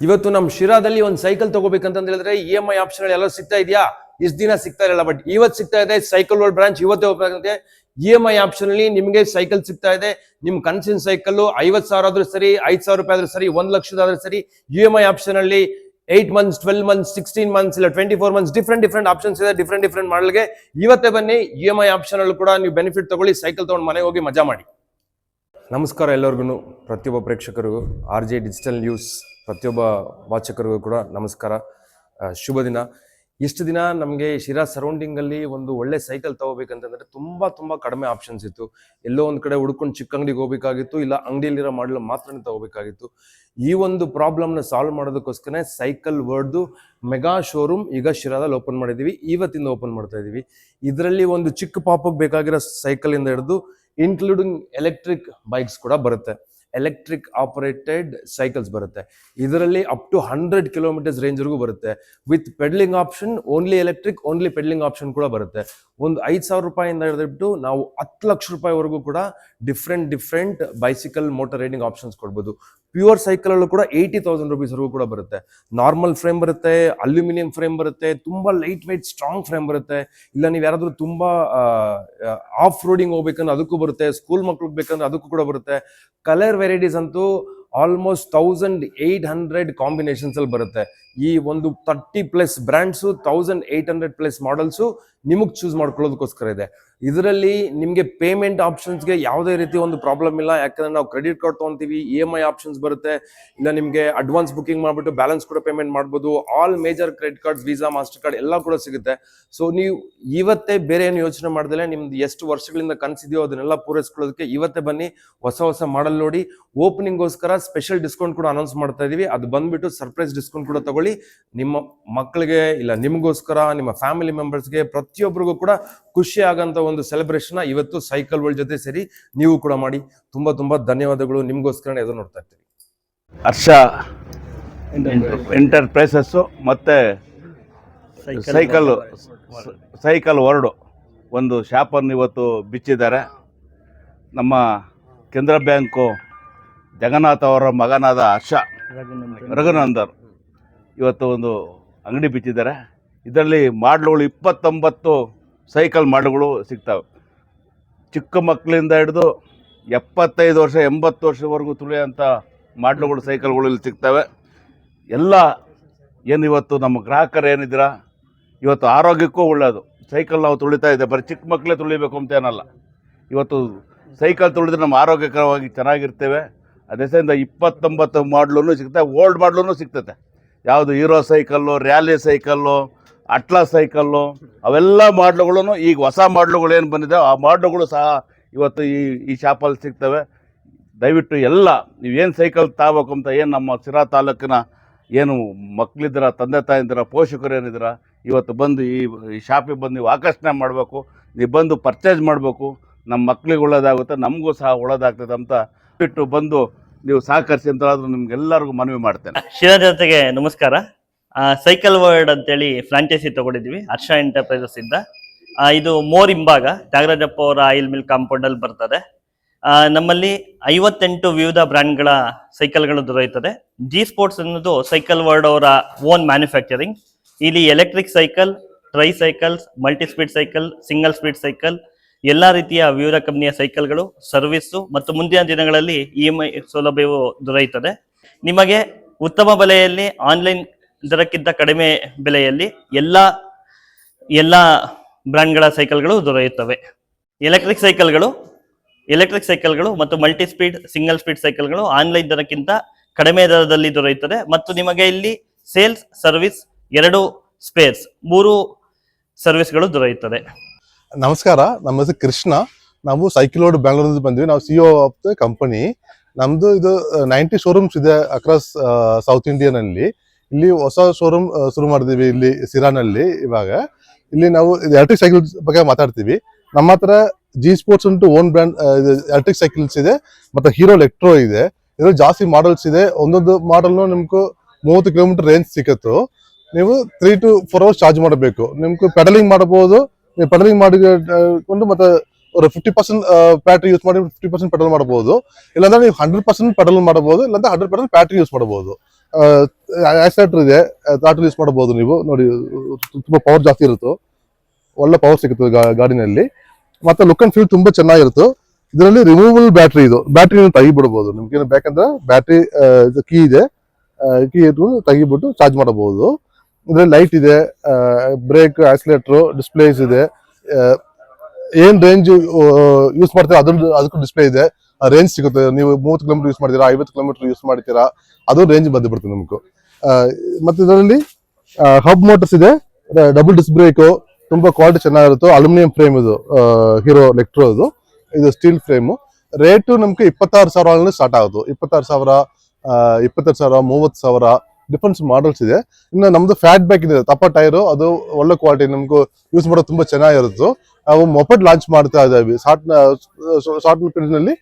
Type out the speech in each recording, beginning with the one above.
ಇವತ್ತು ನಮ್ಮ ಶಿರಾದಲ್ಲಿ ಒಂದು ಸೈಕಲ್ ತಗೋಬೇಕಂತ ಹೇಳಿದ್ರೆ ಇ ಎಂ ಐ ಆಪ್ಷನ್ ಎಲ್ಲ ಸಿಗ್ತಾ ಇದೆಯಾ? ಇಷ್ಟು ದಿನ ಸಿಗ್ತಾ ಇರಲ್ಲ ಬಟ್ ಇವತ್ತು ಸಿಗ್ತಾ ಇದೆ ಸೈಕಲ್ ವರ್ಲ್ಡ್ ಬ್ರಾಂಚ್ ಇವತ್ತೇ ಓಪನ್ ಆಗುತ್ತೆ. ಇ ಎಂ ಐ ಆಪ್ಷನ್ ಅಲ್ಲಿ ನಿಮಗೆ ಸೈಕಲ್ ಸಿಗ್ತಾ ಇದೆ. ನಿಮ್ ಕನ್ಸಿನ ಸೈಕಲ್ ಐವತ್ ಸಾವಿರ ಆದ್ರೂ ಸರಿ, ಐದ್ ಸಾವಿರ ರೂಪಾಯಿ ಆದ್ರೂ ಸರಿ, ಒಂದ್ ಲಕ್ಷದಾದ್ರೂ ಸರಿ ಇ ಎಂ ಐ ಆಪ್ಷನ್ ಅಲ್ಲಿ eight months twelve months sixteen months ಇಲ್ಲ twenty four months different different options ಇದೆ ಡಿಫ್ರೆಂಟ್ ಡಿಫ್ರೆಂಟ್ ಮಾಡಲ್ಗೆ ಇವತ್ತೇ ಬನ್ನಿ ಇ ಎಂ ಐ ಆಪ್ಷನ್ ಅಲ್ಲೂ ಕೂಡ ನೀವು ಬೆನಿಫಿಟ್ ತಗೊಳ್ಳಿ ಸೈಕಲ್ ತಗೊಂಡು ಮನೆಗೆ ಹೋಗಿ ಮಜಾ ಮಾಡಿ. ನಮಸ್ಕಾರ ಎಲ್ಲರಿಗೂ ಪ್ರತಿಯೊಬ್ಬ ಪ್ರೇಕ್ಷಕರಿಗೂ, ಆರ್ ಜೆ ಡಿಜಿಟಲ್ ನ್ಯೂಸ್ ಪ್ರತಿಯೊಬ್ಬ ವಾಚಕರಿಗೂ ಕೂಡ ನಮಸ್ಕಾರ. ಶುಭ ದಿನ. ಇಷ್ಟು ದಿನ ನಮಗೆ ಶಿರಾ ಸರೌಂಡಿಂಗಲ್ಲಿ ಒಂದು ಒಳ್ಳೆ ಸೈಕಲ್ ತಗೋಬೇಕಂತಂದ್ರೆ ತುಂಬ ತುಂಬ ಕಡಿಮೆ ಆಪ್ಷನ್ಸ್ ಇತ್ತು. ಎಲ್ಲೋ ಒಂದು ಕಡೆ ಹುಡ್ಕೊಂಡು ಚಿಕ್ಕ ಅಂಗಡಿಗೆ ಹೋಗ್ಬೇಕಾಗಿತ್ತು, ಇಲ್ಲ ಅಂಗಡಿಯಲ್ಲಿರೋ ಮಾಡಲು ಮಾತ್ರ ತಗೋಬೇಕಾಗಿತ್ತು. ಈ ಒಂದು ಪ್ರಾಬ್ಲಮ್ನ ಸಾಲ್ವ್ ಮಾಡೋದಕ್ಕೋಸ್ಕರ ಸೈಕಲ್ ವರ್ಡ್ದು ಮೆಗಾ ಶೋರೂಮ್ ಈಗ ಶಿರಾದಲ್ಲಿ ಓಪನ್ ಮಾಡಿದ್ದೀವಿ ಇವತ್ತಿಂದ ಓಪನ್ ಮಾಡ್ತಾ ಇದ್ದೀವಿ ಇದರಲ್ಲಿ ಒಂದು ಚಿಕ್ಕ ಪಾಪಕ್ಕೆ ಬೇಕಾಗಿರೋ ಸೈಕಲಿಂದ ಹಿಡಿದು ಇನ್ಕ್ಲೂಡಿಂಗ್ ಎಲೆಕ್ಟ್ರಿಕ್ ಬೈಕ್ಸ್ ಕೂಡ ಬರುತ್ತೆ. ಎಲೆಕ್ಟ್ರಿಕ್ ಆಪರೇಟೆಡ್ ಸೈಕಲ್ಸ್ ಬರುತ್ತೆ. ಇದರಲ್ಲಿ ಅಪ್ ಟು ಹಂಡ್ರೆಡ್ ಕಿಲೋಮೀಟರ್ಸ್ ರೇಂಜ್ವರೆಗೂ ಬರುತ್ತೆ. With pedalling option only electric only pedalling option ಕೂಡ ಬರುತ್ತೆ. ಒಂದು ಐದು ಸಾವಿರ ರೂಪಾಯಿಂದ ಹಿಡಿದ್ಬಿಟ್ಟು ನಾವು ಹತ್ತು ಲಕ್ಷ ರೂಪಾಯಿವರೆಗೂ ಕೂಡ different different bicycle motor riding options ಕೊಡ್ಬೋದು. ಪ್ಯೂರ್ ಸೈಕಲ್ ಅಲ್ಲೂ ಕೂಡ ಏಯ್ಟಿ ತೌಸಂಡ್ ರುಪೀಸ್ವರೆಗೂ ಕೂಡ ಬರುತ್ತೆ. ನಾರ್ಮಲ್ ಫ್ರೇಮ್ ಬರುತ್ತೆ ಅಲ್ಯೂಮಿನಿಯಂ ಫ್ರೇಮ್ ಬರುತ್ತೆ, ತುಂಬಾ ಲೈಟ್ ವೈಟ್ ಸ್ಟ್ರಾಂಗ್ ಫ್ರೇಮ್ ಬರುತ್ತೆ. ಇಲ್ಲ ನೀವು ಯಾರಾದರೂ ತುಂಬಾ ಆಫ್ ರೋಡಿಂಗ್ ಹೋಗ್ಬೇಕಂದ್ರೆ ಅದಕ್ಕೂ ಬರುತ್ತೆ ಸ್ಕೂಲ್ ಮಕ್ಳಿಗೆ ಬೇಕಂದ್ರೆ ಅದಕ್ಕೂ ಕೂಡ ಬರುತ್ತೆ. ಕಲರ್ ವೆರೈಟೀಸ್ ಅಂತೂ almost thousand eight hundred combinations ಅಲ್ಲಿ ಬರುತ್ತೆ. ಈ ಒಂದು thirty plus brands thousand eight hundred plus models ನಿಮಗೆ ಚೂಸ್ ಮಾಡ್ಕೊಳ್ಳೋದಕ್ಕೋಸ್ಕರ ಇದೆ. ಇದರಲ್ಲಿ ನಿಮಗೆ ಪೇಮೆಂಟ್ ಆಪ್ಷನ್ಸ್ಗೆ ಯಾವುದೇ ರೀತಿ ಒಂದು ಪ್ರಾಬ್ಲಮ್ ಇಲ್ಲ. ಯಾಕಂದ್ರೆ ನಾವು ಕ್ರೆಡಿಟ್ ಕಾರ್ಡ್ ತೊಗೊಂತೀವಿ ಇ ಎಂ ಐ ಆಪ್ಷನ್ಸ್ ಬರುತ್ತೆ. ಇಲ್ಲ ನಿಮಗೆ ಅಡ್ವಾನ್ಸ್ ಬುಕಿಂಗ್ ಮಾಡ್ಬಿಟ್ಟು ಬ್ಯಾಲೆನ್ಸ್ ಕೂಡ ಪೇಮೆಂಟ್ ಮಾಡ್ಬೋದು. All major credit card Visa Mastercard ಎಲ್ಲ ಕೂಡ ಸಿಗುತ್ತೆ. ಸೊ ನೀವು ಇವತ್ತೇ ಬೇರೆ ಏನು ಯೋಚನೆ ಮಾಡಿದ್ರೆ ನಿಮ್ದು ಎಷ್ಟು ವರ್ಷಗಳಿಂದ ಕನಸಿದೆಯೋ ಅದನ್ನೆಲ್ಲ ಪೂರೈಸ್ಕೊಳ್ಳೋದಕ್ಕೆ ಇವತ್ತೇ ಬನ್ನಿ. ಹೊಸ ಹೊಸ ಮಾಡಲ್ ನೋಡಿ. ಓಪನಿಂಗ್ಗೋಸ್ಕರ ಸ್ಪೆಷಲ್ ಡಿಸ್ಕೌಂಟ್ ಕೂಡ ಅನೌನ್ಸ್ ಮಾಡ್ತಾ ಇದೀವಿ. ಅದು ಬಂದ್ಬಿಟ್ಟು ಸರ್ಪ್ರೈಸ್ ಡಿಸ್ಕೌಂಟ್ ಕೂಡ ತಗೊಳ್ಳಿ. ನಿಮ್ಮ ಮಕ್ಕಳಿಗೆ ಇಲ್ಲ ನಿಮಗೋಸ್ಕರ ನಿಮ್ಮ ಫ್ಯಾಮಿಲಿ ಮೆಂಬರ್ಸ್ಗೆ ಪ್ರತಿಯೊಬ್ಬರಿಗೂ ಕೂಡ ಖುಷಿ ಆಗಂತ ಒಂದು ಸೆಲೆಬ್ರೇಷನ್ ಇವತ್ತು ಸೈಕಲ್ ವರ್ಲ್ಡ್ ಜೊತೆ ಸೇರಿ ನೀವು ಕೂಡ ಮಾಡಿ. ತುಂಬ ತುಂಬ ಧನ್ಯವಾದಗಳು. ನಿಮಗೋಸ್ಕರ ಎದುರು ನೋಡ್ತಾ ಇರ್ತೀವಿ. ಹರ್ಷ ಎಂಟರ್ಪ್ರೈಸಸ್ಸು ಮತ್ತು ಸೈಕಲ್ ಸೈಕಲ್ ವರ್ಡು ಒಂದು ಶಾಪನ್ನು ಇವತ್ತು ಬಿಚ್ಚಿದ್ದಾರೆ. ನಮ್ಮ ಕೇಂದ್ರ ಬ್ಯಾಂಕು ಜಗನ್ನಾಥ್ ಅವರ ಮಗನಾದ ಹರ್ಷ ರಘುನಂದನ್. ಇವತ್ತು ಒಂದು ಅಂಗಡಿ ಬಿಚ್ಚಿದ್ದಾರೆ. ಇದರಲ್ಲಿ ಮಾಡಲುಗಳು ಇಪ್ಪತ್ತೊಂಬತ್ತು ಸೈಕಲ್ ಮಾಡ್ಲುಗಳು ಸಿಗ್ತವೆ. ಚಿಕ್ಕ ಮಕ್ಕಳಿಂದ ಹಿಡಿದು ಎಪ್ಪತ್ತೈದು ವರ್ಷ, ಎಂಬತ್ತು ವರ್ಷವರೆಗೂ ತುಳಿಯೋಂಥ ಮಾಡಲುಗಳು, ಸೈಕಲ್ಗಳು ಇಲ್ಲಿ ಸಿಗ್ತವೆ. ಎಲ್ಲ ಏನು ಇವತ್ತು ನಮ್ಮ ಗ್ರಾಹಕರು ಏನಿದ್ದೀರಾ? ಇವತ್ತು ಆರೋಗ್ಯಕ್ಕೂ ಒಳ್ಳೆಯದು ಸೈಕಲ್ ನಾವು ತುಳಿತಾ ಇದ್ದೆ ಬರೀ ಚಿಕ್ಕ ಮಕ್ಕಳೇ ತುಳಿಬೇಕು ಅಂತ ಏನಲ್ಲ. ಇವತ್ತು ಸೈಕಲ್ ತುಳಿದ್ರೆ ನಮ್ಮ ಆರೋಗ್ಯಕರವಾಗಿ ಚೆನ್ನಾಗಿರ್ತೇವೆ. ಅದೇ ಸರಿಂದ ಇಪ್ಪತ್ತೊಂಬತ್ತು ಮಾಡ್ಲೂ ಸಿಗ್ತವೆ ಓಲ್ಡ್ ಮಾಡ್ಲೂ ಸಿಗ್ತದೆ. ಯಾವುದು Hero cycle, Rally cycle, Atlas cycle, ಅವೆಲ್ಲ ಮಾಡ್ಲುಗಳು ಈಗ ಹೊಸ ಮಾಡ್ಲುಗಳು ಏನು ಬಂದಿದೆ, ಆ ಮಾಡ್ಲುಗಳು ಸಹ ಇವತ್ತು ಈ ಈ ಶಾಪಲ್ಲಿ ಸಿಗ್ತವೆ. ದಯವಿಟ್ಟು ಎಲ್ಲ ನೀವೇನು ಸೈಕಲ್ ತಗೋಬೇಕು ಅಂತ ಏನು ನಮ್ಮ ಸಿರಾ ತಾಲೂಕಿನ ಏನು ಮಕ್ಕಳಿದ್ದೀರ ತಂದೆ ತಾಯಿಂದಿರ ಪೋಷಕರು ಏನಿದ್ದೀರ, ಇವತ್ತು ಬಂದು ಈ ಈ ಶಾಪಿಗೆ ಬಂದು ನೀವು ಆಕರ್ಷಣೆ ಮಾಡಬೇಕು, ನೀವು ಬಂದು ಪರ್ಚೇಸ್ ಮಾಡಬೇಕು, ನಮ್ಮ ಮಕ್ಳಿಗೆ ಒಳ್ಳೇದಾಗುತ್ತೆ, ನಮಗೂ ಸಹ ಒಳ್ಳೇದಾಗ್ತದೆ ಅಂತ ಬಿಟ್ಟು ಬಂದು ನೀವು ಸಹಕರಿಸಿ ಅಂತ ಆದರೂ ನಿಮ್ಗೆಲ್ಲರಿಗೂ ಮನವಿ ಮಾಡ್ತೇನೆ. ಜೊತೆಗೆ ನಮಸ್ಕಾರ. ಸೈಕಲ್ ವರ್ಡ್ ಅಂತೇಳಿ ಫ್ರಾಂಚೈಸಿ ತಗೊಂಡಿದ್ವಿ ಹರ್ಷ ಎಂಟರ್ಪ್ರೈಸಸ್ ಇಂದ. ಇದು ಮೋರ್ ಹಿಂಭಾಗ, ತ್ಯಾಗರಾಜಪ್ಪ ಅವರ ಆಯಿಲ್ ಮಿಲ್ ಕಾಂಪೌಂಡ್ ಅಲ್ಲಿ ಬರ್ತದೆ. ನಮ್ಮಲ್ಲಿ ಐವತ್ತೆಂಟು ವಿವಿಧ ಬ್ರ್ಯಾಂಡ್ಗಳ ಸೈಕಲ್ಗಳು ದೊರೆಯುತ್ತದೆ. ಜಿ ಸ್ಪೋರ್ಟ್ಸ್ ಅನ್ನೋದು ಸೈಕಲ್ ವರ್ಡ್ ಅವರ ಓನ್ ಮ್ಯಾನುಫ್ಯಾಕ್ಚರಿಂಗ್. ಇಲ್ಲಿ electric cycle, tricycles, multi speed cycle, single speed cycle ಎಲ್ಲಾ ರೀತಿಯ ವಿವಿಧ ಕಂಪನಿಯ ಸೈಕಲ್ಗಳು, ಸರ್ವಿಸ್ಸು ಮತ್ತು ಮುಂದಿನ ದಿನಗಳಲ್ಲಿ ಇ ಎಂ ಐ ಸೌಲಭ್ಯವು ದೊರೆಯುತ್ತದೆ. ನಿಮಗೆ ಉತ್ತಮ ಬೆಲೆಯಲ್ಲಿ ಆನ್ಲೈನ್ ದರಕ್ಕಿಂತ ಕಡಿಮೆ ಬೆಲೆಯಲ್ಲಿ ಎಲ್ಲ ಎಲ್ಲ ಬ್ರ್ಯಾಂಡ್ಗಳ ಸೈಕಲ್ಗಳು ದೊರೆಯುತ್ತವೆ. ಎಲೆಕ್ಟ್ರಿಕ್ ಸೈಕಲ್ಗಳು ಎಲೆಕ್ಟ್ರಿಕ್ ಸೈಕಲ್ಗಳು ಮತ್ತು ಮಲ್ಟಿ ಸ್ಪೀಡ್, ಸಿಂಗಲ್ ಸ್ಪೀಡ್ ಸೈಕಲ್ಗಳು ಆನ್ಲೈನ್ ದರಕ್ಕಿಂತ ಕಡಿಮೆ ದರದಲ್ಲಿ ದೊರೆಯುತ್ತದೆ. ಮತ್ತು ನಿಮಗೆ ಇಲ್ಲಿ ಸೇಲ್ಸ್, ಸರ್ವಿಸ್ ಎರಡು ಸ್ಪೇರ್ಸ್, ಮೂರು ಸರ್ವಿಸ್ಗಳು ದೊರೆಯುತ್ತದೆ. ನಮಸ್ಕಾರ, ನಮ್ಮ ಹೆಸರು ಕೃಷ್ಣ. ನಾವು ಸೈಕಲ್ ರೋಡ್ ಬೆಂಗಳೂರಿಂದ ಬಂದ್ವಿ. ನಾವು ಸಿ ಆಫ್ ದ ಕಂಪನಿ ನಮ್ದು ಇದು ನೈಂಟಿ ಶೋರೂಮ್ಸ್ ಇದೆ ಅಕ್ರಾಸ್ ಸೌತ್ ಇಂಡಿಯನ್ ಅಲ್ಲಿ ಇಲ್ಲಿ ಹೊಸ ಶೋರೂಮ್ ಶುರು ಮಾಡಿದೀವಿ ಇಲ್ಲಿ ಸಿರಾನಲ್ಲಿ ಇವಾಗ. ಇಲ್ಲಿ ನಾವು ಎಲೆಕ್ಟ್ರಿಕ್ ಸೈಕಲ್ ಬಗ್ಗೆ ಮಾತಾಡ್ತೀವಿ. ನಮ್ಮ ಹತ್ರ ಜಿ ಸ್ಪೋರ್ಟ್ಸ್ ಉಂಟು ಓನ್ ಬ್ರ್ಯಾಂಡ್ ಎಲೆಕ್ಟ್ರಿಕ್ ಸೈಕಲ್ಸ್ ಇದೆ, ಮತ್ತೆ ಹೀರೋ ಎಲೆಕ್ಟ್ರೋ ಇದೆ. ಇದ್ರಲ್ಲಿ ಜಾಸ್ತಿ ಮಾಡಲ್ಸ್ ಇದೆ. ಒಂದೊಂದು ಮಾಡಲ್ನು ನಿಮ್ಗೆ ಮೂವತ್ತು ಕಿಲೋಮೀಟರ್ ರೇಂಜ್ ಸಿಕ್ಕತ್ತು. ನೀವು three to four hours charge ಮಾಡಬೇಕು. ನಿಮ್ಗೆ ಪೆಡಲಿಂಗ್ ಮಾಡಬಹುದು ನೀವು ಪೆಡಲಿಂಗ್ ಮಾಡಿಕೊಂಡು ಮತ್ತೆ ஒரு ಫಿಫ್ಟಿ ಪರ್ಸೆಂಟ್ ಬ್ಯಾಟ್ರಿ ಯೂಸ್ ಮಾಡಿ ಫಿಫ್ಟಿ ಪರ್ಸೆಂಟ್ ಪೆಟ್ರೋಲ್ ಮಾಡಬಹುದು. ಇಲ್ಲಾಂದ್ರೆ ನೀವು ಹಂಡ್ರೆಡ್ ಪರ್ಸೆಂಟ್ ಪೆಡಲ್ ಮಾಡಬಹುದು, ಇಲ್ಲಾಂದ್ರೆ ಹಂಡ್ರೆಡ್ ಪರ್ಸೆಂಟ್ ಬ್ಯಾಟ್ರಿ ಯೂಸ್ ಮಾಡಬಹುದು. ಆಕ್ಸಿಲೇಟರ್ ಇದೆ ತಾಟಲ್ ಯೂಸ್ ಮಾಡಬಹುದು ನೀವು. ನೋಡಿ, ತುಂಬಾ ಪವರ್ ಜಾಸ್ತಿ ಇರುತ್ತೆ. ಒಳ್ಳೆ ಪವರ್ ಸಿಗುತ್ತೆ ಗಾಡಿನಲ್ಲಿ. ಮತ್ತೆ ಲುಕ್ ಅಂಡ್ ಫೀಲ್ ತುಂಬಾ ಚೆನ್ನಾಗಿರುತ್ತೆ. ಇದರಲ್ಲಿ ರಿಮೂವಲ್ ಬ್ಯಾಟ್ರಿ ಇದು. ಬ್ಯಾಟ್ರಿ ತೆಗಿಬಿಡ್ಬೋದು. ನಿಮ್ಗೆ ಬೇಕಂದ್ರೆ ಬ್ಯಾಟ್ರಿ ಕೀ ಇದೆ ಕೀ ಇಟ್ಕೊಂಡು ತೆಗಿಬಿಟ್ಟು ಚಾರ್ಜ್ ಮಾಡಬಹುದು. ಇದ್ರಲ್ಲಿ ಲೈಟ್ ಇದೆ ಬ್ರೇಕ್ ಆಕ್ಸಿಲೇಟರ್ ಡಿಸ್ಪ್ಲೇಸ್ ಇದೆ. ಏನ್ ರೇಂಜ್ ಯೂಸ್ ಮಾಡ್ತೀರಾ ಅದ್ರ ಅದಕ್ಕೂ ಡಿಸ್ಪ್ಲೇ ಇದೆ. ರೇಂಜ್ ಸಿಗುತ್ತೆ. ನೀವು ಮೂವತ್ತು ಕಿಲೋಮೀಟರ್ ಯೂಸ್ ಮಾಡ್ತೀರಾ ಐವತ್ತು ಕಿಲೋಮೀಟರ್ ಯೂಸ್ ಮಾಡ್ತೀರಾ ಅದು ರೇಂಜ್ ಬಂದು ಬಿಡ್ತದೆ ಆ, ಮತ್ತೆ ಇದರಲ್ಲಿ ಹಬ್ ಮೋಟರ್ಸ್ ಇದೆ. ಡಬಲ್ ಡಿಸ್ ಬ್ರೇಕ್ ತುಂಬಾ ಕ್ವಾಲಿಟಿ ಚೆನ್ನಾಗಿರುತ್ತೆ. ಅಲ್ಯೂಮಿನಿಯಂ ಫ್ರೇಮ್ ಇದು ಹೀರೋ ಎಲೆಕ್ಟ್ರೋ ಇದು. ಇದು ಸ್ಟೀಲ್ ಫ್ರೇಮ್ ರೇಟು ನಮ್ಗೆ ಇಪ್ಪತ್ತಾರು ಸಾವಿರ ಸ್ಟಾರ್ಟ್ ಆಗೋದು. ಇಪ್ಪತ್ತಾರು ಸಾವಿರ ಇಪ್ಪತ್ತಾರು ಸಾವಿರ ಮೂವತ್ತು ಸಾವಿರ ಡಿಫ್ರೆನ್ಸ್ ಮಾಡಲ್ಸ್ ಇದೆ. ಇನ್ನು ನಮ್ದು ಫ್ಯಾಟ್ ಬ್ಯಾಕ್ ಇದೆ, ತಪ್ಪ ಟೈರು ಅದು ಒಳ್ಳೆ ಕ್ವಾಲಿಟಿ ನಮಗೂ ಯೂಸ್ ಮಾಡೋದು ತುಂಬಾ ಚೆನ್ನಾಗಿರುತ್ತೆ. ನಾವು ಮೊಪಟ್ ಲಾಂಚ್ ಮಾಡ್ತಾ ಇದ್ದೀವಿ. ಶಾರ್ಟ್ ಶಾರ್ಟ್ನಲ್ಲಿ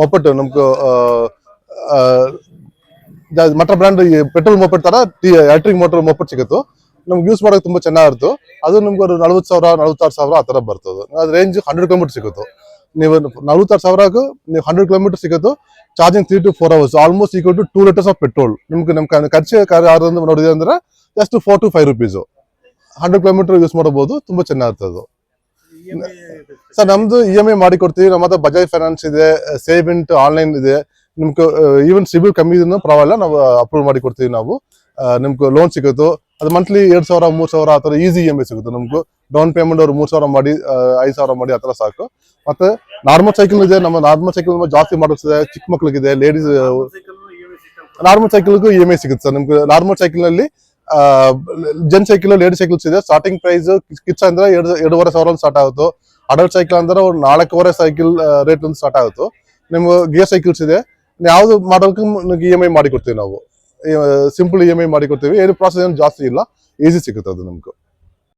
ಮೊಪೆಟ್ ನಮ್ಗೆ ಮಟ್ರ ಬ್ರ್ಯಾಂಡ್ ಪೆಟ್ರೋಲ್ ಮೊಪೆಟ್ ತರ ಎಲೆಕ್ಟ್ರಿಕ್ ಮೋಟರ್ ಮೊಪೆಟ್ ಸಿಗುತ್ತೆ. ನಮ್ಗೆ ಯೂಸ್ ಮಾಡೋಕೆ ತುಂಬಾ ಚೆನ್ನಾಗಿರುತ್ತೆ. ಅದು ನಮ್ಗೆ ಒಂದು ನಲ್ವತ್ತು ಸಾವಿರ, ನಲ್ವತ್ತಾರು ಸಾವಿರ ಆ ತರ ಬರ್ತದೆ. ಅದು ರೇಂಜ್ ಹಂಡ್ರೆಡ್ ಕಿಲೋಮೀಟರ್ ಸಿಗುತ್ತೆ. ನೀವು ನಲ್ವತ್ತಾರು ಸಾವಿರಕ್ಕೂ ನೀವು ಹಂಡ್ರೆಡ್ ಕಿಲೋಮೀಟರ್ ಸಿಗುತ್ತೆ charging three to four hours almost equal to two litres of petrol ನಿಮ್ಗೆ ನಮ್ ಕ- ಖರ್ಚು ಯಾರು ನೋಡಿದೆ ಅಂದ್ರೆ just four to five rupees hundred kilometre use ಮಾಡಬಹುದು, ತುಂಬಾ ಚೆನ್ನಾಗಿರ್ತದೆ ಸರ್, ನಮ್ದು ಇ ಎಂ ಐ ಮಾಡಿ ಕೊಡ್ತೀವಿ ನಮ್ಮ ಹತ್ರ ಬಜಾಜ್ ಫೈನಾನ್ಸ್ ಇದೆ ಸೇವ್ ಆನ್ಲೈನ್ ಇದೆ. ನಿಮ್ಗೆ ಈವನ್ ಸಿಬಿಲ್ ಕಮ್ಮಿ ಇದನ್ನು ಪರವಾಗಿಲ್ಲ, ನಾವು ಅಪ್ರೂವ್ ಮಾಡಿ ಕೊಡ್ತೀವಿ ನಾವು. ನಿಮ್ಗೆ ಲೋನ್ ಸಿಗುತ್ತೆ ಅದು ಮಂತ್ಲಿ ಎರಡ್ ಸಾವಿರ ಮೂರ್ ಸಾವಿರ ಆ ಥರ ಈಸಿ ಇ ಎಂ ಐ ಸಿಗುತ್ತೆ ನಮ್ಗೆ. ಡೌನ್ ಪೇಮೆಂಟ್ ಅವ್ರು ಮೂರ್ ಸಾವಿರ ಮಾಡಿ ಐದು ಸಾವಿರ ಮಾಡಿ ಆ ಥರ ಸಾಕು. ಮತ್ತೆ ನಾರ್ಮಲ್ ಸೈಕಲ್ ಇದೆ ನಮ್ಮ ನಾರ್ಮಲ್ ಸೈಕಲ್ ಜಾಸ್ತಿ ಮಾಡಿಸ್ತದೆ. ಚಿಕ್ಕ ಮಕ್ಳಿಗಿದೆ ಲೇಡೀಸ್ ನಾರ್ಮಲ್ ಸೈಕಲ್ಗೂ ಇ ಎಂ ಐ ಸಿಗುತ್ತೆ ಸರ್ ನಿಮ್ಗೆ. ನಾರ್ಮಲ್ ಸೈಕಲ್ನಲ್ಲಿ ಜನ್ ಸೈಕಲ್ ಲೇಡಿ ಸೈಕಲ್ಸ್ ಇದೆ. ಸ್ಟಾರ್ಟಿಂಗ್ ಪ್ರೈಸ್ ಕಿಟ್ಸ್ ಅಂದ್ರೆ ಎರಡು ಎರಡೂವರೆ ಸಾವಿರ ಸ್ಟಾರ್ಟ್ ಆಗುತ್ತೆ ಅಡಲ್ಟ್ ಸೈಕಲ್ ಅಂದ್ರೆ ಒಂದು ನಾಲ್ಕೂವರೆ ಸೈಕಲ್ ರೇಟ್ ಒಂದು ಸ್ಟಾರ್ಟ್ ಆಗುತ್ತೆ ನಿಮ್ಗೆ ಗೇರ್ ಸೈಕಲ್ಸ್ ಇದೆ. ಯಾವ್ದು ಮಾಡೋಕೆ ಇ ಎಂ ಐ ಮಾಡಿ ಕೊಡ್ತೀವಿ ನಾವು. ಸಿಂಪಲ್ ಇ ಎಂ ಐ ಮಾಡಿ ಕೊಡ್ತೀವಿ ಏನು ಪ್ರಾಸೆಸ್ ಏನು ಜಾಸ್ತಿ ಇಲ್ಲ. ಈಸಿ ಸಿಗುತ್ತೆ ಅದು ನಮ್ಗೆ.